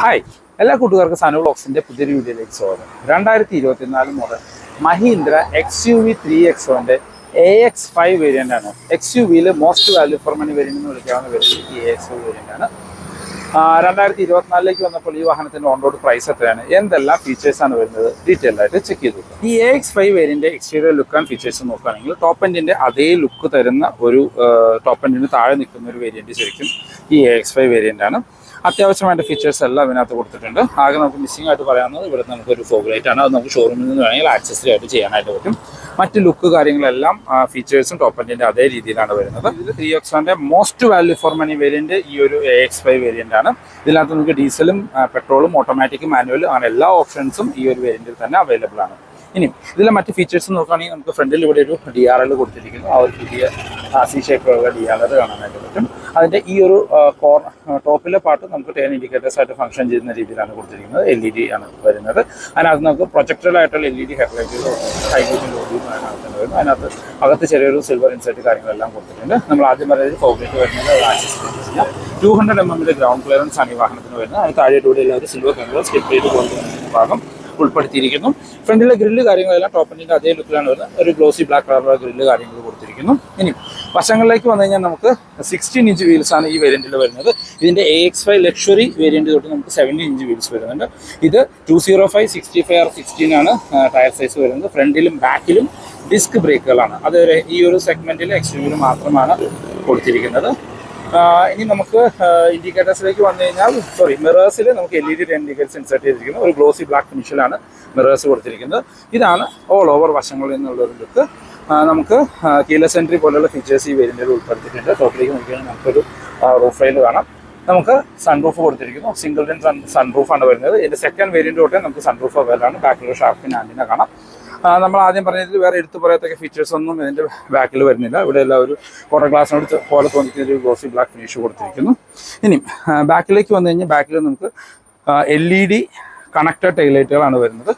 Hi. എല്ലാ കൂട്ടുകാർക്കും സനു ബ്ലോക്സിന്റെ പുതിയൊരു വീഡിയോയിലേക്ക് സ്വാഗതം. രണ്ടായിരത്തി ഇരുപത്തിനാല് മുതൽ Mahindra X U V three X എക്സോന്റെ A X five variant ആണ്. എക്സ് യു വിയിൽ most value for money variant എന്ന് വിളിക്കാവുന്ന വേരിയന്റ് ഈ എ എക്സ് വേരിയന്റ് ആണ്. രണ്ടായിരത്തി ഇരുപത്തിനാലിലേക്ക് വന്നപ്പോൾ ഈ വാഹനത്തിന്റെ ഓൺ റോഡ് പ്രൈസ് എത്രയാണ്? എന്തെല്ലാം ഫീച്ചേഴ്സ് ആണ് വരുന്നത്? ഡീറ്റെയിൽ ആയിട്ട് ചെക്ക് ചെയ്തു ഈ A X five variant exterior look and features നോക്കുകയാണെങ്കിൽ ടോപ്പ് എൻഡിന്റെ അതേ ലുക്ക് തരുന്ന ഒരു ടോപ്പ് എൻഡിന് താഴെ നിൽക്കുന്ന ഒരു വേരിയന്റ് ശരിക്കും ഈ എ എക്സ് ഫൈവ് വേരിയന്റ് ആണ്. അത്യാവശ്യമായിട്ട് ഫീച്ചേഴ്സ് എല്ലാം ഇതിനകത്ത് കൊടുത്തിട്ടുണ്ട്. ആകെ നമുക്ക് മിസ്സിംഗ് ആയിട്ട് പറയാവുന്നത് ഇവിടെ നമുക്കൊരു ഫോഗ് ലൈറ്റ് ആണ്. അത് നമുക്ക് ഷോറൂമിൽ നിന്ന് വേണമെങ്കിൽ ആക്സസറി ആയിട്ട് ചെയ്യാനായിട്ട് പറ്റും. മറ്റ് ലുക്ക് കാര്യങ്ങളെല്ലാം ഫീച്ചേഴ്സും ടോപ്പ് എൻഡിന്റെ അതേ രീതിയിലാണ് വരുന്നത്. ഇത് three എക്സോന്റെ most value for money variant ഈ ഒരു എ എക്സ് ഫൈവ് വേരിയന്റ് ആണ്. ഇതിനകത്ത് നമുക്ക് ഡീസലും പെട്രോളും ഓട്ടോമാറ്റിക് മാനുവലും അങ്ങനെ എല്ലാ ഓപ്ഷൻസും ഈ ഒരു വേരിയന്റിൽ തന്നെ അവൈലബിൾ ആണ്. ഇനി ഇതിലെ മറ്റ് ഫീച്ചേഴ്സ് നോക്കുകയാണെങ്കിൽ നമുക്ക് ഫ്രണ്ടിൽ ഇവിടെ ഒരു ഡി ആർ എൽ കൊടുത്തിരിക്കുന്നു. ആ ഒരു പുതിയ സി ഷേപ്പിലുള്ള ഡി ആർ എൽ കാണാനായിട്ട് പറ്റും. അതിന്റെ ഈ ഒരു കോർ ടോപ്പിലെ പാർട്ട് നമുക്ക് ടേൺ ഇൻഡിക്കേറ്റേഴ്സ് ആയിട്ട് ഫംഗ്ഷൻ ചെയ്യുന്ന രീതിയിലാണ് കൊടുത്തിരിക്കുന്നത്. എൽ ഇ ഡി ആണ് വരുന്നത്. അതിനകത്ത് നമുക്ക് പ്രൊജക്ടറായിട്ടുള്ള എൽ ഇ ഡി ഹെഡ്ലൈറ്റുകൾ ഹൈലൈറ്റും ലോഡിയും അതിനകത്ത് വരുന്നു അതിനകത്ത് അകത്ത് ചെറിയൊരു സിൽവർ ഇൻസൈറ്റ് കാര്യങ്ങളെല്ലാം കൊടുത്തിട്ടുണ്ട്. നമ്മൾ ആദ്യം പറയുന്നത് ഫോഗ്ലൈറ്റ് വരുന്നത് ആക്സസ് ടു ഹൺഡ്രഡ് എം എമ്മിന്റെ ഗ്രൗണ്ട് ക്ലിയറൻസ് ആണ് ഈ വാഹനത്തിന് വരുന്നത്. അതിന് താഴെയിലൂടെ എല്ലാവരും സിൽവർ കളർ സ്കിപ്പ് ചെയ്ത് പോകുന്ന ഭാഗം ഉൾപ്പെടുത്തിയിരിക്കുന്നു. ഫ്രണ്ടിലെ ഗ്രില്ല് കാര്യങ്ങളെല്ലാം ടോപ്പിന്റെ അതേ ലുക്കിലാണ് വരുന്നത്. ഒരു ഗ്ലോസി ബ്ലാക്ക് കളറുള്ള ഗ്രില്ല് കാര്യങ്ങൾ കൊടുത്തിരിക്കുന്നു. ഇനി വശങ്ങളിലേക്ക് വന്നു കഴിഞ്ഞാൽ നമുക്ക് സിക്സ്റ്റീൻ ഇഞ്ച് വീൽസ് ആണ് ഈ വേരിയന്റിൽ വരുന്നത്. ഇതിന്റെ A X five luxury variant തൊട്ട് നമുക്ക് സെവന്റീൻ ഇഞ്ച് വീൽസ് വരുന്നുണ്ട്. ഇത് two zero five sixty five R sixteen ആണ് ടയർ സൈസ് വരുന്നത്. ഫ്രണ്ടിലും ബാക്കിലും ഡിസ്ക് ബ്രേക്കുകളാണ് അത് ഈ ഒരു സെഗ്മെന്റിൽ എക്സ്ട്രീമിൽ മാത്രമാണ് കൊടുത്തിരിക്കുന്നത്. ഇനി നമുക്ക് ഇൻഡിക്കേറ്റേഴ്സിലേക്ക് വന്നു കഴിഞ്ഞാൽ സോറി മിറേഴ്സിൽ നമുക്ക് L E D indicators insert ചെയ്തിരിക്കുന്നത് ഒരു ഗ്ലോസി ബ്ലാക്ക് ഫിനിഷിലാണ് മിറേഴ്സ് കൊടുത്തിരിക്കുന്നത്. ഇതാണ് ഓൾ ഓവർ വശങ്ങളിൽ നിന്നുള്ള ഒരു ലുക്ക് നമുക്ക് കീലസ് എൻട്രി പോലുള്ള ഫീച്ചേഴ്സ് ഈ വേരിയന്റിൽ ഉൾപ്പെടുത്തിയിട്ടുണ്ട്. ടോപ്പിലേക്ക് നോക്കിയാൽ നമുക്കൊരു റൂഫ് ലൈൻ കാണാം. നമുക്ക് സൺറൂഫ് കൊടുത്തിരിക്കുന്നു. സിംഗിൾ സൺ സൺറൂഫ് ആണ് വരുന്നത്. ഇതിന്റെ സെക്കൻഡ് വേരിയന്റ് തൊട്ടേ നമുക്ക് സൺറൂഫ് അവൈലബിൾ ആണ്. ബാക്കിലൊരു ഷാർപ്പിൻ ആന്റിന കാണാം. നമ്മൾ ആദ്യം പറഞ്ഞതിൽ വേറെ എടുത്തു പറയത്തക്ക ഫീച്ചേഴ്സ് ഒന്നും ഇതിന്റെ ബാക്കിൽ വരുന്നില്ല. ഇവിടെ എല്ലാം ഒരു കോട്ടർ ഗ്ലാസിനോട് ചെ- പോലെ തോന്നിക്കുന്ന ഒരു ഗ്ലോസി ബ്ലാക്ക് ഫിനിഷ് കൊടുത്തിരിക്കുന്നു. ഇനി ബാക്കിലേക്ക് വന്നു കഴിഞ്ഞാൽ ബാക്കിൽ നമുക്ക് എൽ ഇ ഡി കണക്റ്റഡ് ടൈലൈറ്റുകളാണ് വരുന്നത്.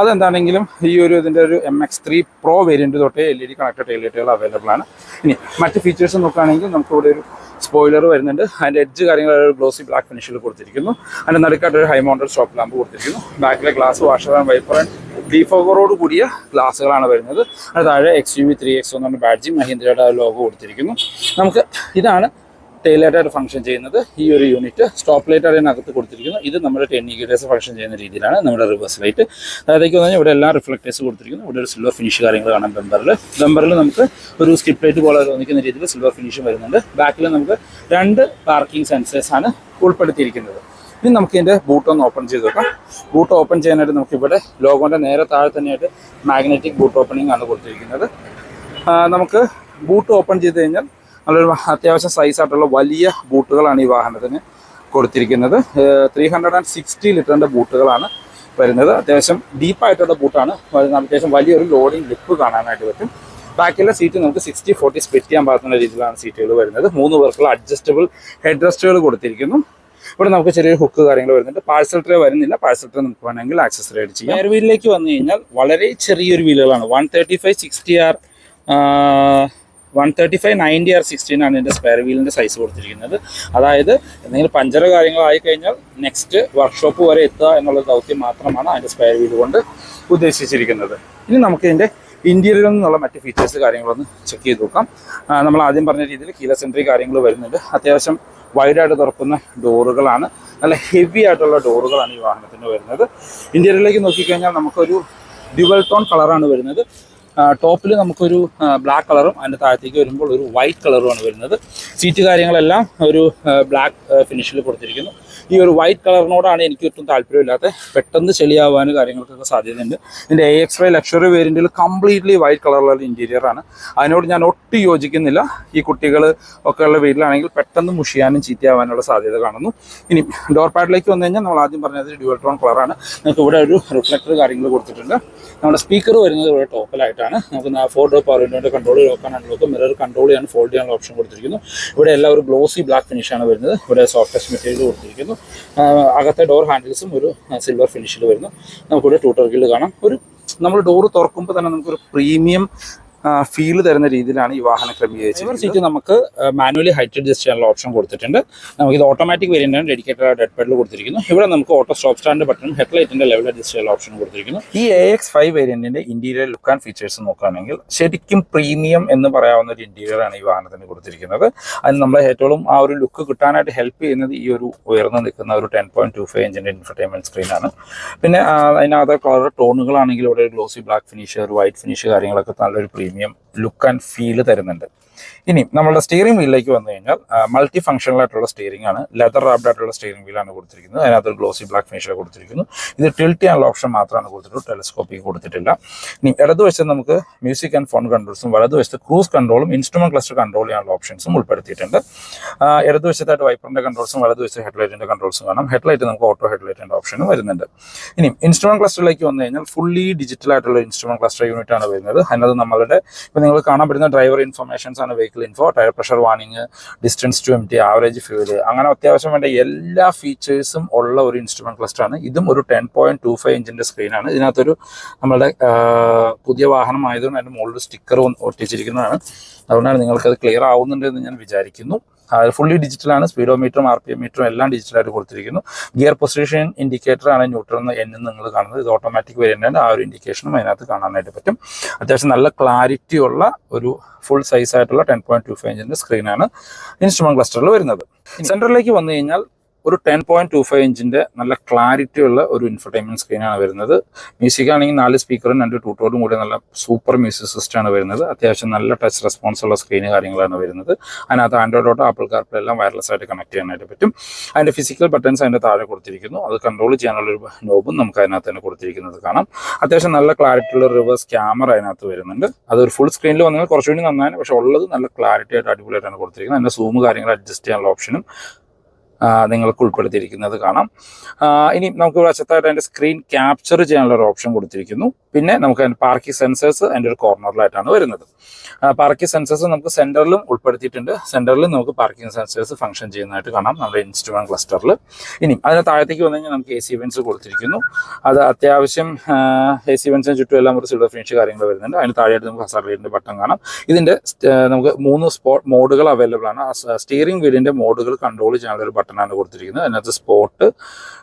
അതെന്താണെങ്കിലും ഈ ഒരു ഇതിന്റെ ഒരു M X three pro variant തൊട്ടേ എൽ ഇ ഡി കണക്റ്റഡ് ടൈലൈറ്റുകൾ അവൈലബിൾ ആണ്. ഇനി മറ്റ് ഫീച്ചേഴ്സ് നോക്കുകയാണെങ്കിൽ നമുക്ക് ഇവിടെ ഒരു സ്പോയിലർ വരുന്നുണ്ട്. അതിന്റെ എഡ്ജ് കാര്യങ്ങൾ ഒരു ഗ്ലോസി ബ്ലാക്ക് ഫിനിഷിൽ കൊടുത്തിരിക്കുന്നു. അതിന്റെ നടുക്കായിട്ട് ഒരു ഹൈ മൗണ്ടഡ് സ്റ്റോപ്പ് ലാമ്പ് കൊടുത്തിരിക്കുന്നു. ബാക്കിലെ glass washer and wiper and ഡീഫോവറോട് കൂടിയ ഗ്ലാസ്സുകളാണ് വരുന്നത്. അത് താഴെ X U V three X എന്ന ബാഡ്ജി മഹീന്ദ്രയുടെ ലോഗോ കൊടുത്തിരിക്കുന്നു. നമുക്ക് ഇതാണ് ടൈലായിട്ടായിട്ട് ഫംഗ്ഷൻ ചെയ്യുന്നത് ഈ ഒരു യൂണിറ്റ് സ്റ്റോപ്പ് ലൈറ്റ് അതിനകത്ത് കൊടുത്തിരിക്കുന്നു. ഇത് നമ്മുടെ ടെൻ ഇഗേറ്റേഴ്സ് ഫംഗ്ഷൻ ചെയ്യുന്ന രീതിയിലാണ് നമ്മുടെ റിവേഴ്സ് ലൈറ്റ് അതായത് പറഞ്ഞാൽ ഇവിടെ എല്ലാ റിഫ്ലക്റ്റേഴ്സ് കൊടുത്തിരിക്കുന്നു. ഇവിടെ ഒരു സിൽവർ ഫിനിഷ് കാര്യങ്ങൾ കാണാം ബെമ്പറിൽ ബെമ്പറിൽ നമുക്ക് ഒരു സ്കിപ്പ് ലൈറ്റ് പോലെ തോന്നിക്കുന്ന രീതിയിൽ സിൽവർ ഫിനിഷും വരുന്നുണ്ട്. ബാക്കിൽ നമുക്ക് രണ്ട് പാർക്കിംഗ് സെൻസേഴ്സ് ആണ് ഉൾപ്പെടുത്തിയിരിക്കുന്നത്. ഇനി നമുക്ക് ഇതിന്റെ ബൂട്ട് ഒന്ന് ഓപ്പൺ ചെയ്ത് നോക്കാം. ബൂട്ട് ഓപ്പൺ ചെയ്യാനായിട്ട് നമുക്കിവിടെ ലോഗോന്റെ നേരെ താഴെ തന്നെയായിട്ട് മാഗ്നറ്റിക് ബൂട്ട് ഓപ്പണിംഗ് ആണ് കൊടുത്തിരിക്കുന്നത്. നമുക്ക് ബൂട്ട് ഓപ്പൺ ചെയ്ത് കഴിഞ്ഞാൽ നല്ലൊരു അത്യാവശ്യം സൈസ് ആയിട്ടുള്ള വലിയ ബൂട്ടുകളാണ് ഈ വാഹനത്തിന് കൊടുത്തിരിക്കുന്നത്. ത്രീ ഹൺഡ്രഡ് ആൻഡ് സിക്സ്റ്റി ലിറ്ററിന്റെ ബൂട്ടുകളാണ് വരുന്നത്. അത്യാവശ്യം ഡീപ്പായിട്ടുള്ള ബൂട്ടാണ്. അത്യാവശ്യം വലിയൊരു ലോഡിംഗ് ലിപ്പ് കാണാനായിട്ട് പറ്റും. ബാക്കിലെ സീറ്റ് നമുക്ക് സിക്സ്റ്റി ഫോർട്ടി സ്പ്ലിറ്റ് ചെയ്യാൻ പാകുന്ന രീതിയിലാണ് സീറ്റുകൾ വരുന്നത്. മൂന്ന് പേർക്കുള്ള അഡ്ജസ്റ്റബിൾ ഹെഡ് റെസ്റ്റുകൾ കൊടുത്തിരിക്കുന്നു. ഇവിടെ നമുക്ക് ചെറിയൊരു ഹുക്ക് കാര്യങ്ങൾ വരുന്നുണ്ട്. പാഴ്സൽ ട്രേ വരുന്നില്ല. പാഴ്സൽ ട്രേ നമുക്ക് വേണമെങ്കിൽ ആക്സസറി ആയിട്ട് ചെയ്യാം. എയർ വീലിലേക്ക് വന്നു കഴിഞ്ഞാൽ വളരെ ചെറിയൊരു വീലുകളാണ് one thirty five sixty R one thirty five ninety R sixteen ആണ് ഇതിന്റെ സ്പെയർ വീലിന്റെ സൈസ് കൊടുത്തിരിക്കുന്നത്. അതായത് എന്തെങ്കിലും പഞ്ചറോ കാര്യങ്ങളോ ആയി കഴിഞ്ഞാൽ നെക്സ്റ്റ് വർക്ക്ഷോപ്പ് വരെ എത്തുക എന്നുള്ള ദൗത്യം മാത്രമാണ് അതിന്റെ സ്പെയർ വീൽ കൊണ്ട് ഉദ്ദേശിച്ചിരിക്കുന്നത്. ഇനി നമുക്ക് ഇതിന്റെ ഇന്ത്യയിൽ നിന്നുള്ള മറ്റ് ഫീച്ചേഴ്സ് കാര്യങ്ങളൊന്ന് ചെക്ക് ചെയ്ത് നോക്കാം. നമ്മൾ ആദ്യം പറഞ്ഞ രീതിയിൽ കീല സെൻട്രി കാര്യങ്ങൾ വരുന്നുണ്ട്. അത്യാവശ്യം വൈഡായിട്ട് തുറക്കുന്ന ഡോറുകളാണ് നല്ല ഹെവി ആയിട്ടുള്ള ഡോറുകളാണ് ഈ വാഹനത്തിന് വരുന്നത്. ഇന്ത്യയിലേക്ക് നോക്കിക്കഴിഞ്ഞാൽ നമുക്കൊരു ഡ്യുവൽ ടോൺ കളറാണ് വരുന്നത്. ടോപ്പിൽ നമുക്കൊരു ബ്ലാക്ക് കളറും അതിന്റെ താഴത്തേക്ക് വരുമ്പോൾ ഒരു വൈറ്റ് കളറുമാണ് വരുന്നത്. സീറ്റ് കാര്യങ്ങളെല്ലാം ഒരു ബ്ലാക്ക് ഫിനിഷിൽ കൊടുത്തിരിക്കുന്നു. ഈ ഒരു വൈറ്റ് കളറിനോടാണ് എനിക്ക് ഒട്ടും താല്പര്യമില്ലാത്ത. പെട്ടെന്ന് ചെളിയാവാനും കാര്യങ്ങൾക്കൊക്കെ സാധ്യതയുണ്ട്. ഇതിന്റെ എ എക്സ് വൈ ലക്ഷറി വേരിയന്റിൽ കംപ്ലീറ്റ്ലി വൈറ്റ് കളറുള്ള ഇന്റീരിയർ ആണ്. അതിനോട് ഞാൻ ഒട്ടും യോജിക്കുന്നില്ല. ഈ കുട്ടികൾ ഒക്കെ ഉള്ള വീട്ടിലാണെങ്കിൽ പെട്ടെന്ന് മുഷിയാനും ചീത്തയാവാനുള്ള സാധ്യത കാണുന്നു. ഇനി ഡോർ പാഡിലേക്ക് വന്നു കഴിഞ്ഞാൽ നമ്മൾ ആദ്യം പറഞ്ഞത് ഡ്യുവൽ ടോൺ കളറാണ് നിങ്ങൾക്ക് ഇവിടെ ഒരു റിഫ്ലക്ടർ കാര്യങ്ങൾ കൊടുത്തിട്ടുണ്ട്. നമ്മുടെ സ്പീക്കർ വരുന്നത് ഇവിടെ ടോപ്പിലായിട്ടാണ് നമുക്ക് ഫോർ ഡോർ പവർ വിൻഡോന്റെ കൺട്രോൾ ലോക്കാൻ അൺലോക്ക് മിറർ കൺട്രോൾ ചെയ്യാൻ ഫോൾഡ് ചെയ്യാനുള്ള ഓപ്ഷൻ കൊടുത്തിരിക്കുന്നു. ഇവിടെ എല്ലാം ഒരു ഗ്ലോസി ബ്ലാക്ക് ഫിനിഷാണ് വരുന്നത്. ഇവിടെ സോഫ്റ്റസ്റ്റ് മെറ്റീരിയൽ കൊടുത്തിരിക്കുന്നു. അകത്തെ ഡോർ ഹാൻഡിൽസും ഒരു സിൽവർ ഫിനിഷിൽ വരുന്നു. നമുക്കിവിടെ ടൂട്ടർ ഗിൽ കാണാം. ഒരു നമ്മൾ ഡോറ് തുറക്കുമ്പോൾ തന്നെ നമുക്കൊരു പ്രീമിയം ഫീൽ തരുന്ന രീതിയിലാണ് ഈ വാഹനം ക്രമീകരിച്ചത് സീറ്റ് നമുക്ക് മാനുവലി ഹൈറ്റ് അഡ്ജസ്റ്റ് ചെയ്യാനുള്ള ഓപ്ഷൻ കൊടുത്തിട്ടുണ്ട്. നമുക്ക് ഇത് ഓട്ടോമാറ്റിക് വേരിയന്റാണ് ഡെഡിക്കേറ്റഡ് ഡെഡ് പെഡൽ കൊടുത്തിരിക്കുന്നു. ഇവിടെ നമുക്ക് ഓട്ടോ സ്റ്റോപ്പ് സ്റ്റാൻഡ് ബട്ടൺ ഹെഡ്ലൈറ്റിന്റെ ലെവൽ അഡ്ജസ്റ്റ് ചെയ്യാനുള്ള ഓപ്ഷൻ കൊടുത്തിരിക്കുന്നു. ഈ എ എക്സ് ഫൈവ് വേരിയന്റിന്റെ ഇന്റീരിയർ ലുക്ക് ആൻഡ് ഫീച്ചേഴ്സ് നോക്കുകയാണെങ്കിൽ ശരിക്കും പ്രീമിയം എന്ന് പറയാവുന്ന ഒരു ഇന്റീരിയർ ആണ് ഈ വാഹനത്തിന് കൊടുത്തിരിക്കുന്നത്. അതിന് നമ്മളെ ഏറ്റവും ആ ഒരു ലുക്ക് കിട്ടാനായിട്ട് ഹെൽപ്പ് ചെയ്യുന്നത് ഈ ഒരു ഉയർന്നു നിൽക്കുന്ന ഒരു ടെൻ പോയിന്റ് ടു ഫൈവ് ഇഞ്ചിന്റെ ഇൻഫർടൈൻമെന്റ് സ്ക്രീനാണ് പിന്നെ അതിനകത്ത് കളർ ടോണുകളാണെങ്കിൽ ഇവിടെ ഒരു ഗ്ലോസി ബ്ലാക്ക് ഫിനിഷ് ഒരു വൈറ്റ് ഫിനിഷ് കാര്യങ്ങളൊക്കെ നല്ലൊരു പ്രീമിയം ലുക്ക് ആൻഡ് ഫീൽ തരുന്നുണ്ട്. ഇനി നമ്മുടെ സ്റ്റിയറിംഗ് വീലിലേക്ക് വന്നു കഴിഞ്ഞാൽ മൾട്ടി ഫംഗ്ഷണൽ ആയിട്ടുള്ള സ്റ്റിയറിംഗ് ആണ്. ലെതർ റാബ്ഡ് ആയിട്ടുള്ള സ്റ്റിയറിംഗ് വീലാണ് കൊടുത്തിരിക്കുന്നത്. അതിനകത്ത് ഗ്ലോസി ബ്ലാക്ക് ഫിനിഷിൽ കൊടുത്തിരിക്കുന്നു. ഇത് ടിൽറ്റ് ചെയ്യാനുള്ള ഓപ്ഷൻ മാത്രമാണ് കൊടുത്തിട്ടുള്ളൂ ടെലിസ്കോപ്പിക്ക് കൊടുത്തിട്ടില്ല. ഇനി ഇടതുവശത്ത് നമുക്ക് മ്യൂസിക് ആൻഡ് ഫോൺ കൺട്രോൾസും വലതുവശത്ത് ക്രൂസ് കൺട്രോളും ഇൻസ്ട്രുമെന്റ് ക്ലസ്റ്റർ കൺട്രോൾ ചെയ്യാനുള്ള ഓപ്ഷൻസും ഉൾപ്പെടുത്തിയിട്ടുണ്ട്. ഇടതുവശത്തായിട്ട് വൈപ്പറിന്റെ കൺട്രോൾസും വലതുവശത്ത് ഹെഡ്ലൈറ്റിന്റെ കൺട്രോൾസും കാണാം. ഹെഡ്ലൈറ്റ് നമുക്ക് ഓട്ടോ ഹെഡ്ലൈറ്റിന്റെ ഓപ്ഷനും വരുന്നുണ്ട്. ഇനി ഇൻസ്ട്രുമെന്റ് ക്ലസ്റ്ററിലേക്ക് വന്നു കഴിഞ്ഞാൽ ഫുള്ളി ഡിജിറ്റൽ ആയിട്ടുള്ള ഇൻസ്ട്രുമെന്റ് ക്ലസ്റ്റർ യൂണിറ്റ് ആണ് വരുന്നത്. അതിനകത്ത് നമ്മളുടെ ഇപ്പൊ നിങ്ങൾ കാണാൻ പറ്റുന്ന ഡ്രൈവർ ഇൻഫർമേഷൻസ് ആണ് vehicle info tyre pressure warning distance to empty average fuel അങ്ങനെ അത്യാവശ്യം വേണ്ട എല്ലാ ഫീച്ചേഴ്സും ഉള്ള ഒരു ഇൻസ്ട്രുമെന്റ് ക്ലസ്റ്റർ ആണ്. ഇതും ഒരു ടെൻ പോയിന്റ് ടു ഫൈവ് ഇഞ്ചിന്റെ സ്ക്രീനാണ് ഇതിനകത്തൊരു നമ്മുടെ പുതിയ വാഹനം ആയതുകൊണ്ട് അതിന്റെ മുകളിൽ സ്റ്റിക്കർ ഒട്ടിച്ചിരിക്കുന്നതാണ്. അതുകൊണ്ടാണ് നിങ്ങൾക്ക് അത് ക്ലിയർ ആവുന്നുണ്ടെന്ന് ഞാൻ വിചാരിക്കുന്നു. ഫുള്ളി ഡിജിറ്റലാണ് സ്പീഡോമീറ്ററും ആർ പി എം മീറ്ററും എല്ലാം ഡിജിറ്റലായിട്ട് കൊടുത്തിരിക്കുന്നു. ഗിയർ പൊസിഷൻ ഇൻഡിക്കേറ്റർ ആണ് ന്യൂട്രൽ എന്ന് എന്ന് നിങ്ങൾ കാണുന്നത്. ഇത് ഓട്ടോമാറ്റിക് വേരിയന്റ് ആ ഒരു ഇൻഡിക്കേഷനും അതിനകത്ത് കാണാനായിട്ട് പറ്റും. അത്യാവശ്യം നല്ല ക്ലാരിറ്റി ഉള്ള ഒരു ഫുൾ സൈസ് ആയിട്ടുള്ള ടെൻ പോയിന്റ് ടു ഫൈവ് ഇഞ്ചിന്റെ സ്ക്രീനാണ് ഇൻസ്ട്രുമെന്റ് ക്ലസ്റ്ററിൽ വരുന്നത്. സെന്ററിലേക്ക് വന്നു കഴിഞ്ഞാൽ ഒരു ടെൻ പോയിന്റ് ടു ഫൈവ് ഇഞ്ചിന്റെ നല്ല ക്ലാരിറ്റി ഉള്ള ഒരു ഇൻഫർടൈൻമെന്റ് സ്ക്രീനാണ് വരുന്നത്. മ്യൂസിക് ആണെങ്കിൽ നാല് സ്പീക്കറും രണ്ട് ടൂട്ടോടും കൂടി നല്ല സൂപ്പർ മ്യൂസിക് സിസ്റ്റം ആണ് വരുന്നത്. അത്യാവശ്യം നല്ല ടച്ച് റെസ്പോൺസ് ഉള്ള സ്ക്രീന് കാര്യങ്ങളാണ് വരുന്നത്. അതിനകത്ത് ആൻഡ്രോയിഡ് ഓട്ടോ ആപ്പിൾ കാർപ്പിൽ എല്ലാം വയർലെസ് ആയിട്ട് കണക്ട് ചെയ്യാനായിട്ട് പറ്റും. അതിന്റെ ഫിസിക്കൽ ബട്ടൺസ് അതിന്റെ താഴെ കൊടുത്തിരിക്കുന്നു. അത് കൺട്രോൾ ചെയ്യാനുള്ള ഒരു നോബും നമുക്ക് അതിനകത്ത് തന്നെ കൊടുത്തിരിക്കുന്നത് കാണാം. അത്യാവശ്യം നല്ല ക്ലാരിറ്റി ഉള്ള റിവേഴ്സ് ക്യാമറ അതിനകത്ത് വരുന്നുണ്ട്. അത് ഒരു ഫുൾ സ്ക്രീനിൽ വന്നാൽ കുറച്ചുകൂടി നന്നായി പക്ഷെ ഉള്ളത് നല്ല ക്ലാരിറ്റി ആയിട്ട് അടിപൊളിയായിട്ടാണ് കൊടുത്തിരിക്കുന്നത്. അതിന്റെ സൂം കാര്യങ്ങൾ അഡ്ജസ്റ്റ് ചെയ്യാനുള്ള ഓപ്ഷനും നിങ്ങൾക്ക് ഉൾപ്പെടുത്തിയിരിക്കുന്നത് കാണാം. ഇനി നമുക്ക് വശത്തായിട്ട് അതിന്റെ സ്ക്രീൻ ക്യാപ്ചർ ചെയ്യാനുള്ള ഒരു ഓപ്ഷൻ കൊടുത്തിരിക്കുന്നു. പിന്നെ നമുക്ക് അതിന്റെ പാർക്കിംഗ് സെൻസേഴ്സ് അതിന്റെ ഒരു കോർണറിലായിട്ടാണ് വരുന്നത്. പാർക്കിംഗ് സെൻസേഴ്സ് നമുക്ക് സെന്ററിലും ഉൾപ്പെടുത്തിയിട്ടുണ്ട്. സെന്ററിലും നമുക്ക് പാർക്കിംഗ് സെൻസേഴ്സ് ഫംഗ്ഷൻ ചെയ്യുന്നതായിട്ട് കാണാം നമ്മുടെ ഇൻസ്ട്രുമെന്റ് ക്ലസ്റ്ററിൽ ഇനി അതിന് താഴത്തേക്ക് വന്നു കഴിഞ്ഞാൽ നമുക്ക് എ സി വെൻസ് കൊടുത്തിരിക്കുന്നു. അത് അത്യാവശ്യം എ സി വെൻസിന് ചുറ്റും എല്ലാം ഒരു സിൽവർ ഫിനിഷ് കാര്യങ്ങൾ വരുന്നുണ്ട്. അതിന് താഴെയായിട്ട് നമുക്ക് ഹസാർഡിന്റെ ബട്ടൺ കാണാം. ഇതിന്റെ നമുക്ക് മൂന്ന് സ്പോട്ട് മോഡുകൾ അവൈലബിൾ ആണ്. സ്റ്റിയറിംഗ് വീലിന്റെ മോഡുകൾ കൺട്രോൾ ചെയ്യാനുള്ള ഒരു ബട്ടണാണ് കൊടുത്തിരിക്കുന്നത്. അതിനകത്ത് സ്പോട്ട്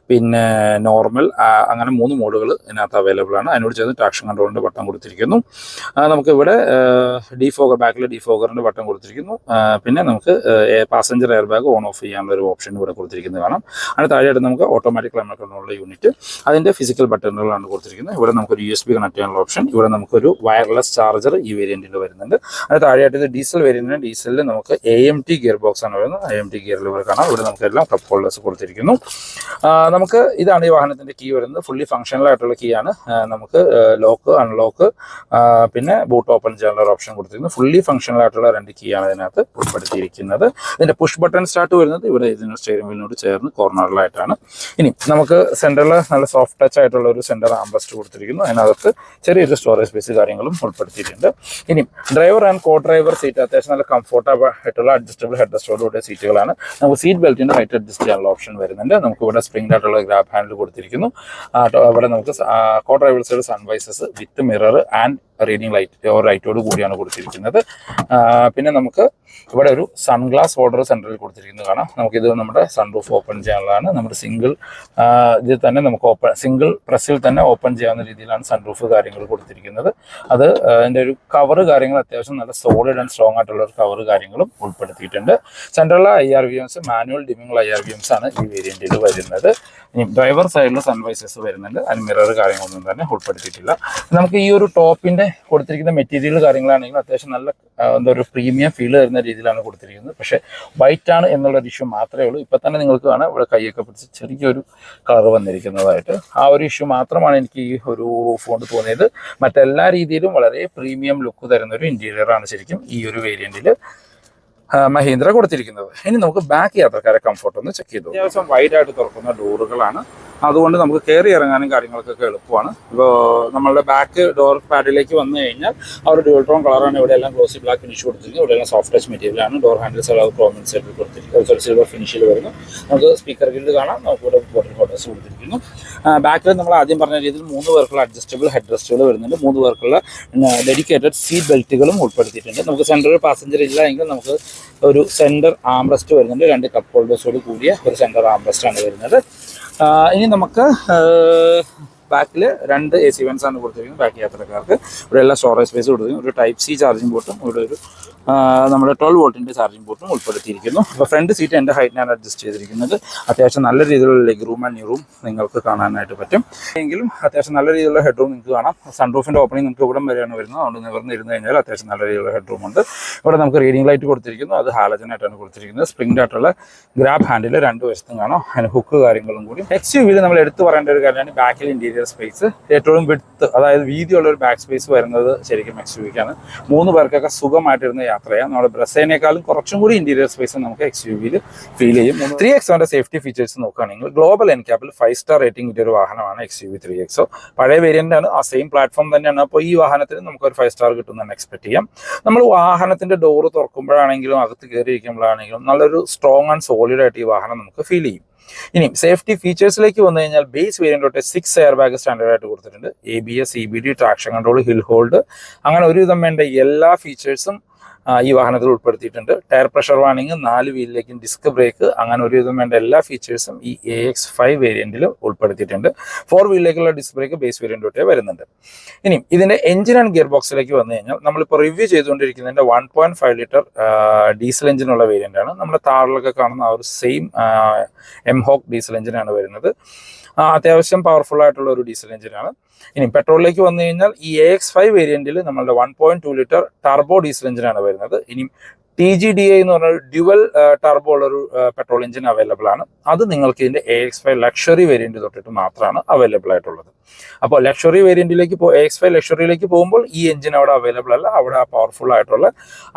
പിന്നെ നോർമൽ അങ്ങനെ മൂന്ന് മോഡുകൾ ഇതിനകത്ത് അവൈലബിൾ ആണ്. അതിനോട് ചേർന്ന് ട്രാക്ഷൻ കൺട്രോളിന്റെ ബട്ടൺ കൊടുത്തിരിക്കുന്നു. നമുക്കിവിടെ ഡിഫോഗർ ബാക്കിൽ ഡിഫോഗറിന്റെ ബട്ടൺ കൊടുത്തിരിക്കുന്നു. പിന്നെ നമുക്ക് passenger air bag on off ചെയ്യാനുള്ള ഒരു ഓപ്ഷൻ ഇവിടെ കൊടുത്തിരിക്കുന്നത് കാണാം. അതിന് താഴെയായിട്ട് നമുക്ക് ഓട്ടോമാറ്റിക് ക്ലൈമറ്റ് കൺട്രോളിന്റെ യൂണിറ്റ് അതിന്റെ ഫിസിക്കൽ ബട്ടണുകളാണ് കൊടുത്തിരിക്കുന്നത്. ഇവിടെ നമുക്കൊരു യു എസ് ബി കണക്ട് ചെയ്യാനുള്ള ഓപ്ഷൻ ഇവിടെ നമുക്കൊരു വയർലെസ് ചാർജർ ഈ വേരിയന്റിൽ വരുന്നുണ്ട്. അതിന് താഴെയായിട്ട് ഇത് ഡീസൽ വേരിയന്റിന് ഡീസലിൽ നമുക്ക് A M T gear box ആണ് വരുന്നത്. എ എം ടി ഗിയറിൽ ഇവിടെ കാണാം. ഇവിടെ നമുക്ക് എല്ലാം കപ്പ് ഹോൾഡേഴ്സ് കൊടുത്തിരിക്കുന്നു. നമുക്ക് ഇതാണ് ഈ വാഹനത്തിന്റെ കീ വരുന്നത്. ഫുള്ളി ഫംഗ്ഷണൽ ആയിട്ടുള്ള കീ ആണ്. നമുക്ക് ലോക്ക് അൺലോക്ക് പിന്നെ ബൂട്ട് ഓപ്പൺ ചെയ്യാനുള്ള ഓപ്ഷൻ കൊടുത്തിരിക്കുന്നു. ഫുള്ളി ഫംഗ്ഷണൽ ആയിട്ടുള്ള രണ്ട് കീ ആണ് ഇതിനകത്ത് ഉൾപ്പെടുത്തിയിരിക്കുന്നത്. ഇതിന്റെ പുഷ് ബട്ടൺ സ്റ്റാർട്ട് വരുന്നത് ഇവിടെ ഇതിന് സ്റ്റിയറിംഗ് വീലിനോട് ചേർന്ന് കോർണറിലായിട്ടാണ് ഇനി നമുക്ക് സെന്ററിൽ നല്ല സോഫ്റ്റ് ടച്ച് ആയിട്ടുള്ള ഒരു സെന്റർ ആംബസ്റ്റ് കൊടുത്തിരിക്കുന്നു. അതിനകത്ത് ചെറിയൊരു സ്റ്റോറേജ് സ്പേസ് കാര്യങ്ങളും ഉൾപ്പെടുത്തിയിട്ടുണ്ട്. ഇനി driver and co driver seat അത്യാവശ്യം നല്ല കംഫോർട്ടബിൾ ആയിട്ടുള്ള അഡ്ജസ്റ്റബിൾ ഹെഡ് സ്റ്റോറിലൂടെ സീറ്റുകളാണ് നമുക്ക് സീറ്റ് ബെൽറ്റിന്റെ ഹൈറ്റ് അഡ്ജസ്റ്റ് ചെയ്യാനുള്ള ഓപ്ഷൻ വരുന്നുണ്ട്. നമുക്ക് ഇവിടെ സ്പ്രിംഗ് ആയിട്ടുള്ള ഗ്രാബ് ഹാൻഡിൽ കൊടുത്തിരിക്കുന്നു. അവിടെ നമുക്ക് co sun visors with mirror and reading light ലൈറ്റോട് കൂടിയാണ് കൊടുത്തിരിക്കുന്നത്. പിന്നെ നമുക്ക് ഇവിടെ ഒരു സൺഗ്ലാസ് ഹോൾഡർ സെന്ററിൽ കൊടുത്തിരിക്കുന്നത് കാണാം. നമുക്കിത് നമ്മുടെ സൺറൂഫ് ഓപ്പൺ ചെയ്യാനുള്ളതാണ്. നമ്മുടെ സിംഗിൾ ഇതിൽ തന്നെ നമുക്ക് ഓപ്പൺ സിംഗിൾ പ്രസ്സിൽ തന്നെ ഓപ്പൺ ചെയ്യാവുന്ന രീതിയിലാണ് സൺറൂഫ് കാര്യങ്ങൾ കൊടുത്തിരിക്കുന്നത്. അത് അതിന്റെ ഒരു കവർ കാര്യങ്ങൾ അത്യാവശ്യം നല്ല സോളിഡ് ആൻഡ് സ്ട്രോങ് ആയിട്ടുള്ള ഒരു കവർ കാര്യങ്ങളും ഉൾപ്പെടുത്തിയിട്ടുണ്ട്. സെൻട്രലിലെ I R V Ms manual dimming I R V Ms ആണ് ഈ വേരിയന്റിൽ വരുന്നത്. ഇനി ഡ്രൈവർ സൈഡിൽ സൺവൈസസ് വരുന്നുണ്ട്. അതിന് മിറർ കാര്യങ്ങളൊന്നും തന്നെ ഉൾപ്പെടുത്തിയിട്ടില്ല. നമുക്ക് ഈ ഒരു ടോപ്പിന്റെ കൊടുത്തിരിക്കുന്ന മെറ്റീരിയൽ കാര്യങ്ങളാണെങ്കിലും അത്യാവശ്യം നല്ല എന്താ ഒരു പ്രീമിയം ഫീൽ തരുന്ന രീതിയിലാണ് കൊടുത്തിരിക്കുന്നത്. പക്ഷേ വൈറ്റ് ആണ് എന്നുള്ള ഒരു ഇഷ്യൂ മാത്രമേ ഉള്ളൂ. ഇപ്പം തന്നെ നിങ്ങൾക്ക് കാണാം ഇവിടെ കൈയൊക്കെ പിടിച്ച് ചെറിയൊരു കളർ വന്നിരിക്കുന്നതായിട്ട്. ആ ഒരു ഇഷ്യൂ മാത്രമാണ് എനിക്ക് ഈ ഒരു റൂഫ് തോന്നിയത്. മറ്റെല്ലാ രീതിയിലും വളരെ പ്രീമിയം ലുക്ക് തരുന്ന ഒരു ഇന്റീരിയറാണ് ശരിക്കും ഈ ഒരു വേരിയന്റിൽ മഹീന്ദ്ര കൊടുത്തിരിക്കുന്നത്. ഇനി നമുക്ക് ബാക്ക് യാത്രക്കാരെ കംഫർട്ട് ഒന്ന് ചെക്ക് ചെയ്തു അത്യാവശ്യം വൈഡ് ആയിട്ട് തുറക്കുന്ന ഡോറുകളാണ് അതുകൊണ്ട് നമുക്ക് കയറി ഇറങ്ങാനും കാര്യങ്ങൾക്കൊക്കെ എളുപ്പമാണ്. ഇപ്പോൾ നമ്മളുടെ ബാക്ക് ഡോർ പാഡിലേക്ക് വന്നു കഴിഞ്ഞാൽ അവർ ഒരു ഡ്യൂൾട്രോൺ കളറാണ് ഇവിടെ എല്ലാം ഗ്ലോസി ബ്ലാക്ക് ഫിനിഷ് കൊടുത്തിരിക്കുന്നത്. ഇവിടെ എല്ലാം സോഫ്റ്റ് ടച്ച് മെറ്റീരിയലാണ് ഡോർ ഹാൻഡിൽസ് എല്ലാം ക്രോമിൻ സെറ്റിൽ കൊടുത്തിരിക്കുന്നത് സോറി സിൽവർ ഫിനിഷിൽ വരുന്നു. നമുക്ക് സ്പീക്കർ ഗ്രിഡ് കാണാം. നമുക്ക് ഇവിടെ ബോട്ടിൽ ഫോട്ടോസ് കൊടുത്തിരിക്കുന്നു. ബാക്കിൽ നമ്മൾ ആദ്യം പറഞ്ഞ രീതിയിൽ മൂന്ന് പേർക്കുള്ള അഡ്ജസ്റ്റബിൾ ഹെഡ് റെസ്റ്റുകൾ വരുന്നുണ്ട്. മൂന്ന് പേർക്കുള്ള ഡെഡിക്കേറ്റഡ് സീറ്റ് ബെൽറ്റുകളും ഉൾപ്പെടുത്തിയിട്ടുണ്ട്. നമുക്ക് സെൻട്രൽ പാസഞ്ചർ ഇല്ല എങ്കിൽ നമുക്ക് ഒരു സെന്റർ ആംറസ്റ്റ് വരുന്നുണ്ട്. രണ്ട് കപ്പ് ഹോൾഡേഴ്സോട് കൂടിയ ഒരു സെന്റർ ആംറസ്റ്റാണ് വരുന്നത്. ഇനി നമുക്ക് ബാക്കിൽ രണ്ട് എ സി ആണ് കൊടുത്തിരിക്കുന്നത്. ബാക്കി യാത്രക്കാർക്ക് ഇവിടെ എല്ലാ സ്റ്റോറേജ് സ്പേസ് കൊടുത്തിരിക്കുന്നു. ഒരു ടൈപ്പ് സി ചാർജിംഗ് പോർട്ടും ഇവിടെ ഒരു നമ്മുടെ ട്വൽവ് വോൾട്ടിന്റെ ചാർജിംഗ് പോർട്ടും ഉൾപ്പെടുത്തിയിരിക്കുന്നു. അപ്പോൾ ഫ്രണ്ട് സീറ്റ് എന്റെ ഹൈറ്റിനാണ് അഡ്ജസ്റ്റ് ചെയ്തിരിക്കുന്നത്. അത്യാവശ്യം നല്ല രീതിയിലുള്ള leg room and knee room നിങ്ങൾക്ക് കാണാനായിട്ട് പറ്റും. എങ്കിലും അത്യാവശ്യം നല്ല രീതിയിലുള്ള ഹെഡ് റൂം നിങ്ങൾക്ക് കാണാം. സൺറൂഫിന്റെ ഓപ്പണിംഗ് നിങ്ങൾക്ക് ഇവിടം വരെയാണ് വരുന്നത്. അതുകൊണ്ട് നിവർന്ന് ഇരുന്ന് കഴിഞ്ഞാൽ അത്യാവശ്യം നല്ല രീതിയിലുള്ള ഹെഡ് റൂം ഉണ്ട്. ഇവിടെ നമുക്ക് റീഡിംഗ് ലൈറ്റ് കൊടുത്തിരിക്കുന്നു. അത് ഹാലജൻ ആയിട്ടാണ് കൊടുത്തിരിക്കുന്നത്. സ്പ്രിംഗ് ആയിട്ടുള്ള ഗ്രാബ് ഹാൻഡിൽ രണ്ട് വശത്തും കാണാം. അതിന് ഹുക്ക് കാര്യങ്ങളും കൂടി. എക്സ് യു നമ്മൾ എടുത്തു പറയേണ്ട ഒരു കാര്യമാണ് ബാക്കിൽ ഇന്റീരിയർ സ്പേസ് ഏറ്റവും വിടുത്ത് അതായത് വീതിയുള്ള ഒരു ബാക്ക് സ്പേസ് വരുന്നത് ശരിക്കും എക്സ് യു വിക്കാണ് മൂന്ന് പേർക്കൊക്കെ സുഖമായിട്ടിരുന്ന് യാത്ര ചെയ്യാം. നമ്മുടെ ബ്രസേനേക്കാളും കുറച്ചും കൂടി ഇന്റീരിയർ സ്പേസ് നമുക്ക് എക്സ് യു വിയിൽ ഫീൽ ചെയ്യും. ത്രീ എക്സോന്റെ സേഫ്റ്റി ഫീച്ചേഴ്സ് നോക്കുകയാണെങ്കിൽ ഗ്ലോബൽ എൻക്യാപ്പിൽ ഫൈവ് സ്റ്റാർ റേറ്റിംഗ് കിട്ടിയ ഒരു വാഹനമാണ് X U V three XO പഴയ വേരിയന്റ് ആണ്. ആ സെയിം പ്ലാറ്റ്ഫോം തന്നെയാണ്. അപ്പോൾ ഈ വാഹനത്തിന് നമുക്ക് ഒരു ഫൈവ് സ്റ്റാർ കിട്ടുമെന്ന് എക്സ്പെക്ട് ചെയ്യാം. നമ്മൾ വാഹനത്തിന്റെ ഡോറ് തുറക്കുമ്പോഴാണെങ്കിലും അകത്ത് കയറിയിരിക്കുമ്പോഴാണെങ്കിലും നല്ലൊരു സ്ട്രോങ് ആൻഡ് സോളിഡ് ആയിട്ട് ഈ വാഹനം നമുക്ക് ഫീൽ ചെയ്യും. ഇനി സേഫ്റ്റി ഫീച്ചേഴ്സിലേക്ക് വന്നു കഴിഞ്ഞാൽ ബേസ് വേരിയന്റ് തൊട്ട് സിക്സ് എയർ ബാഗ് സ്റ്റാൻഡേർഡ് ആയിട്ട് കൊടുത്തിട്ടുണ്ട്. A B S E B D traction control hill hold അങ്ങനെ ഒരുവിധം വേണ്ട എല്ലാ ഫീച്ചേഴ്സും ഈ വാഹനത്തിൽ ഉൾപ്പെടുത്തിയിട്ടുണ്ട്. ടയർ പ്രഷർ വാണിംഗ് നാല് വീലിലേക്കും ഡിസ്ക് ബ്രേക്ക് അങ്ങനെ ഒരുവിധം വേണ്ട എല്ലാ ഫീച്ചേഴ്സും ഈ എ എക്സ് ഫൈവ് വേരിയന്റിൽ ഉൾപ്പെടുത്തിയിട്ടുണ്ട്. ഫോർ വീലിലേക്കുള്ള ഡിസ്ക് ബ്രേക്ക് ബേസ് വേരിയന്റ് തൊട്ടേ വരുന്നുണ്ട്. ഇനി ഇതിന്റെ എഞ്ചിൻ ആൻഡ് ഗിയർ ബോക്സിലേക്ക് വന്നു കഴിഞ്ഞാൽ നമ്മളിപ്പോൾ review ചെയ്തുകൊണ്ടിരിക്കുന്നതിന്റെ one point five litre diesel എഞ്ചിനുള്ള variant ആണ്. നമ്മുടെ താറിലൊക്കെ കാണുന്ന ആ ഒരു സെയിം എം ഹോക്ക് ഡീസൽ എഞ്ചിനാണ് വരുന്നത്. അത്യാവശ്യം പവർഫുൾ ആയിട്ടുള്ള ഒരു ഡീസൽ എഞ്ചിനാണ് ഇനി പെട്രോളിലേക്ക് വന്നു കഴിഞ്ഞാൽ ഈ എ എക്സ് ഫൈവ് വേരിയന്റിൽ നമ്മളുടെ one point two litre turbo diesel എഞ്ചിനാണ് വരുന്നത്. ഇനി ടി ജി ഡി ഐ എന്ന് പറഞ്ഞ ഡ്യുവൽ ടർബോ ഉള്ള ഒരു പെട്രോൾ എഞ്ചിൻ അവൈലബിൾ ആണ്. അത് നിങ്ങൾക്ക് ഇതിന്റെ A X five luxury variant തൊട്ടിട്ട് മാത്രമാണ് അവൈലബിൾ ആയിട്ടുള്ളത്. അപ്പോൾ ലക്ഷറി വേരിയന്റിലേക്ക് പോ എക്സ് ഫൈവ് ലക്ഷറിയിലേക്ക് പോകുമ്പോൾ ഈ എഞ്ചിൻ അവിടെ അവൈലബിൾ അല്ല. അവിടെ പവർഫുൾ ആയിട്ടുള്ള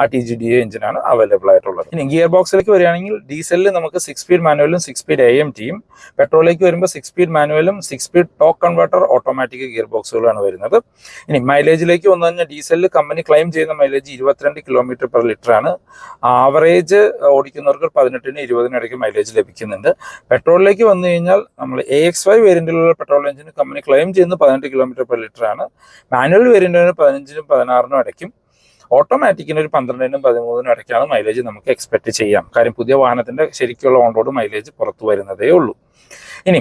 ആ ടി ജി ഡി എഞ്ചിനാണ് അവൈലബിൾ ആയിട്ടുള്ളത്. ഇനി ഗിയർ ബോക്സിലേക്ക് വരികയാണെങ്കിൽ ഡീസലിൽ നമുക്ക് സിക്സ് സ്പീഡ് മാനുവലും സിക്സ് സ്പീഡ് എ എം ടിയും പെട്രോളിലേക്ക് വരുമ്പോൾ six speed മാനുവലും six speed torque converter automatic gear ബോക്സുകളാണ് വരുന്നത്. ഇനി മൈലേജിലേക്ക് വന്നു കഴിഞ്ഞാൽ ഡീസലിൽ കമ്പനി ക്ലെയിം ചെയ്യുന്ന മൈലേജ് ഇരുപത്തിരണ്ട് കിലോമീറ്റർ പെർ ലിറ്റർ ആണ്. ആവറേജ് ഓടിക്കുന്നവർക്ക് പതിനെട്ടിന് ഇരുപതിന് ഇടയ്ക്ക് മൈലേജ് ലഭിക്കുന്നുണ്ട്. പെട്രോളിലേക്ക് വന്നു കഴിഞ്ഞാൽ നമ്മൾ എ എക്സ് ഫൈവ് വേരിയന്റിലുള്ള പെട്രോൾ എഞ്ചിന് കമ്പനി ക്ലെയിം ചെയ്യുന്നത് പതിനെട്ട് കിലോമീറ്റർ പെർ ലിറ്റർ ആണ്. മാനുവൽ വേരിയന്റിന് പതിനഞ്ചിനും പതിനാറിനും അടയ്ക്കും ഓട്ടോമാറ്റിക്കിന് ഒരു പന്ത്രണ്ടിനും പതിമൂന്നിനും ഇടയ്ക്കാണ് മൈലേജ് നമുക്ക് എക്സ്പെക്ട് ചെയ്യാം. കാര്യം പുതിയ വാഹനത്തിന്റെ ശരിക്കുള്ള ഓൺ റോഡ് മൈലേജ് പുറത്തു വരുന്നതേ ഉള്ളൂ. ഇനി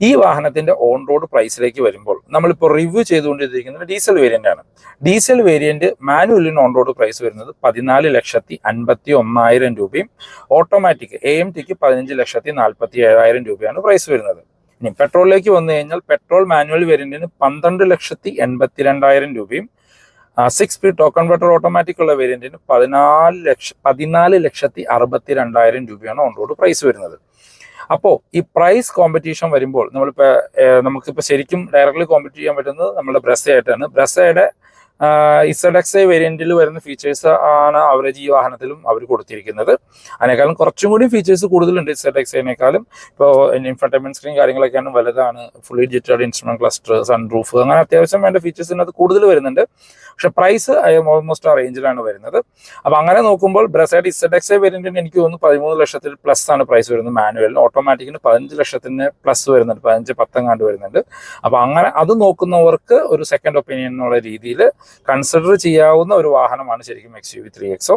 ഈ വാഹനത്തിന്റെ ഓൺ റോഡ് പ്രൈസിലേക്ക് വരുമ്പോൾ നമ്മളിപ്പോൾ റിവ്യൂ ചെയ്തുകൊണ്ടിരിക്കുന്നത് ഡീസൽ വേരിയന്റ് ആണ്. ഡീസൽ വേരിയന്റ് മാനുവലിന് ഓൺ റോഡ് പ്രൈസ് വരുന്നത് പതിനാല് ലക്ഷത്തി അൻപത്തി ഒന്നായിരം രൂപയും ഓട്ടോമാറ്റിക് എ എം ടിക്ക് പതിനഞ്ച് ലക്ഷത്തി നാൽപ്പത്തി ഏഴായിരം രൂപയാണ് പ്രൈസ് വരുന്നത്. ഇനി പെട്രോളിലേക്ക് വന്നു കഴിഞ്ഞാൽ പെട്രോൾ മാനുവൽ വേരിയന്റിന് പന്ത്രണ്ട് ലക്ഷത്തി എൺപത്തി രണ്ടായിരം രൂപയും സിക്സ് സ്പീഡ് ടോക്കൺ കൺവെർട്ടർ ഓട്ടോമാറ്റിക് ഉള്ള വേരിയന്റിന് പതിനാല് ലക്ഷ പതിനാല് ലക്ഷത്തി അറുപത്തി രണ്ടായിരം രൂപയാണ് ഓൺ റോഡ് പ്രൈസ് വരുന്നത്. അപ്പോൾ ഈ പ്രൈസ് കോമ്പറ്റീഷൻ വരുമ്പോൾ നമ്മളിപ്പോൾ നമുക്കിപ്പോൾ ശരിക്കും ഡയറക്റ്റ്ലി കോമ്പറ്റ് ചെയ്യാൻ പറ്റുന്നത് നമ്മുടെ ബ്രസയായിട്ടാണ്. ബ്രസയുടെ ഇസഡ് എക്സ് ഐ വേരിയന്റിൽ വരുന്ന ഫീച്ചേഴ്സ് ആണ് അവരുടെ ഈ വാഹനത്തിലും അവർ കൊടുത്തിരിക്കുന്നത്. അതിനേക്കാളും കുറച്ചും കൂടി ഫീച്ചേഴ്സ് കൂടുതലുണ്ട് ഇസഡ് എക്സ് ഐനേക്കാളും ഇപ്പോൾ ഇൻഫർടൈൻമെന്റ് സ്ക്രീൻ കാര്യങ്ങളൊക്കെയാണ് വലുതാണ്. Fully digital instrument cluster sun proof അങ്ങനെ അത്യാവശ്യം വേണ്ട ഫീച്ചേഴ്സ് ഇതിനകത്ത് കൂടുതൽ വരുന്നുണ്ട്. പക്ഷെ പ്രൈസ് ഓൾമോസ്റ്റ് ആ റേഞ്ചിലാണ് വരുന്നത്. അപ്പോൾ അങ്ങനെ നോക്കുമ്പോൾ ബ്രസൈഡ് ഇസഡ് എക്സ് ഐ വേരിയന്റിന് എനിക്ക് തോന്നുന്നു പതിമൂന്ന് ലക്ഷത്തിൽ പ്ലസ് ആണ് പ്രൈസ് വരുന്നത് മാനുവലിന് ഓട്ടോമാറ്റിക്കിന് പതിനഞ്ച് ലക്ഷത്തിന് പ്ലസ് വരുന്നുണ്ട്. പതിനഞ്ച് പത്തങ്ങാണ്ട് വരുന്നുണ്ട്. അപ്പോൾ അങ്ങനെ അത് നോക്കുന്നവർക്ക് ഒരു സെക്കൻഡ് ഒപ്പീനിയൻ എന്നുള്ള രീതിയിൽ കൺസിഡർ ചെയ്യാവുന്ന ഒരു വാഹനമാണ് ശരിക്കും X U V three XO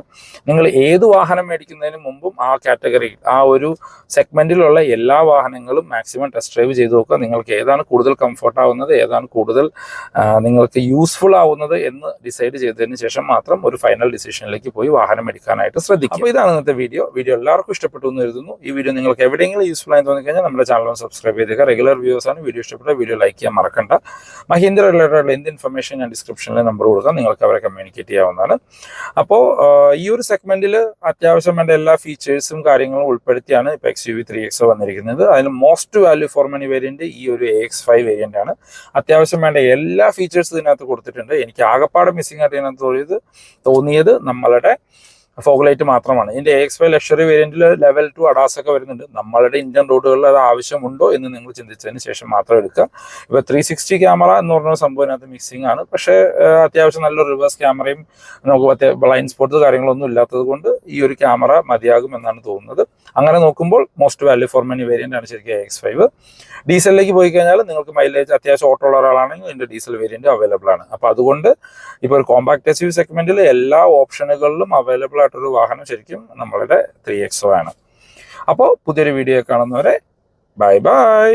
നിങ്ങൾ ഏത് വാഹനം മേടിക്കുന്നതിന് മുമ്പും ആ കാറ്റഗറി ആ ഒരു സെഗ്മെന്റിലുള്ള എല്ലാ വാഹനങ്ങളും മാക്സിമം ടെസ്റ്റ് ഡ്രൈവ് ചെയ്ത് നോക്കുക. നിങ്ങൾക്ക് ഏതാണ് കൂടുതൽ കംഫർട്ട് ആവുന്നത് ഏതാണ് കൂടുതൽ നിങ്ങൾക്ക് യൂസ്ഫുൾ ആവുന്നത് എന്ന് ഡിസൈഡ് ചെയ്തതിന് ശേഷം മാത്രം ഒരു ഫൈനൽ ഡിസിഷനിലേക്ക് പോയി വാഹനം എടുക്കാനായിട്ട് ശ്രദ്ധിക്കും അപ്പോൾ ഇതാണ് ഇന്നത്തെ വീഡിയോ വീഡിയോ എല്ലാവർക്കും ഇഷ്ടപ്പെട്ടു എന്ന് കരുതുന്നു. ഈ വീഡിയോ നിങ്ങൾക്ക് എവിടെയെങ്കിലും യൂസ്ഫുൾ ആയി തോന്നിക്കഴിഞ്ഞാൽ നമ്മുടെ ചാനൽ സബ്സ്ക്രൈബ് ചെയ്തേക്കുക. റെഗുലർ വ്യൂസ് ആണ്. വീഡിയോ ഇഷ്ടപ്പെട്ട വീഡിയോ ലൈക്ക് ചെയ്യാൻ മറക്കണ്ട. മഹീന്ദ്ര റിലേറ്റഡ് എന്ത് ഇൻഫർമേഷൻ ഞാൻ ഡിസ്ക്രിപ്ഷനിൽ നമ്പർ കൊടുക്കാം. നിങ്ങൾക്ക് അവരെ കമ്മ്യൂണിക്കേറ്റ് ചെയ്യാവുന്നതാണ് അപ്പോൾ ഈ ഒരു സെഗ്മെന്റിൽ അത്യാവശ്യം വേണ്ട എല്ലാ ഫീച്ചേഴ്സും കാര്യങ്ങളും ഉൾപ്പെടുത്തിയാണ് ഇപ്പോൾ X U V three X വന്നിരിക്കുന്നത്. അതിൽ most value for money variant ഈ ഒരു എ എക്സ് ഫൈവ് വേരിയന്റ് ആണ്. അത്യാവശ്യം വേണ്ട എല്ലാ ഫീച്ചേഴ്സും ഇതിനകത്ത് കൊടുത്തിട്ടുണ്ട്. എനിക്ക് ആകപ്പാടെ മിസ്സിംഗ് ആയിട്ട് ഇതിനകത്ത് തോന്നിയത് തോന്നിയത് നമ്മളുടെ ഫോഗ് ലൈറ്റ് മാത്രമാണ്. ഇതിന്റെ എക്സ് ഫൈവ് ലക്ഷറി വേരിയന്റിൽ ലെവൽ ടു അഡാസ് ഒക്കെ വരുന്നുണ്ട്. നമ്മളുടെ ഇന്ത്യൻ റോഡുകളിൽ അത് ആവശ്യമുണ്ടോ എന്ന് നിങ്ങൾ ചിന്തിച്ചതിന് ശേഷം മാത്രം എടുക്കുക. ഇപ്പൊ ത്രീ സിക്സ്റ്റി ക്യാമറ എന്ന് പറഞ്ഞ സംഭവം അതിനകത്ത് മിക്സിംഗ് ആണ്. പക്ഷേ അത്യാവശ്യം നല്ല റിവേഴ്സ് ക്യാമറയും നമുക്ക് ബ്ലൈൻഡ് സ്പോട്ട് കാര്യങ്ങളൊന്നും ഇല്ലാത്തത് കൊണ്ട് ഈ ഒരു ക്യാമറ മതിയാകും എന്നാണ് തോന്നുന്നത്. അങ്ങനെ നോക്കുമ്പോൾ most value for money variant ആണ് ശരിക്കും എക്സ് ഫൈവ് ഡീസലിലേക്ക് പോയി കഴിഞ്ഞാൽ നിങ്ങൾക്ക് മൈലേജ് അത്യാവശ്യം ഓട്ടോ ഉള്ള ഒരാളാണെങ്കിൽ ഇതിന്റെ ഡീസൽ വേരിയന്റ് അവൈലബിൾ ആണ്. അപ്പൊ അതുകൊണ്ട് ഇപ്പോൾ ഒരു കോമ്പാക്ട് എസ് യു സെഗ്മെന്റിൽ എല്ലാ ഓപ്ഷനുകളിലും അവൈലബിൾ ആയിട്ടൊരു വാഹനം ശരിക്കും നമ്മളുടെ ത്രീ എക്സോ ആണ്. അപ്പോൾ പുതിയൊരു വീഡിയോ കാണുന്നവരെ ബൈ ബൈ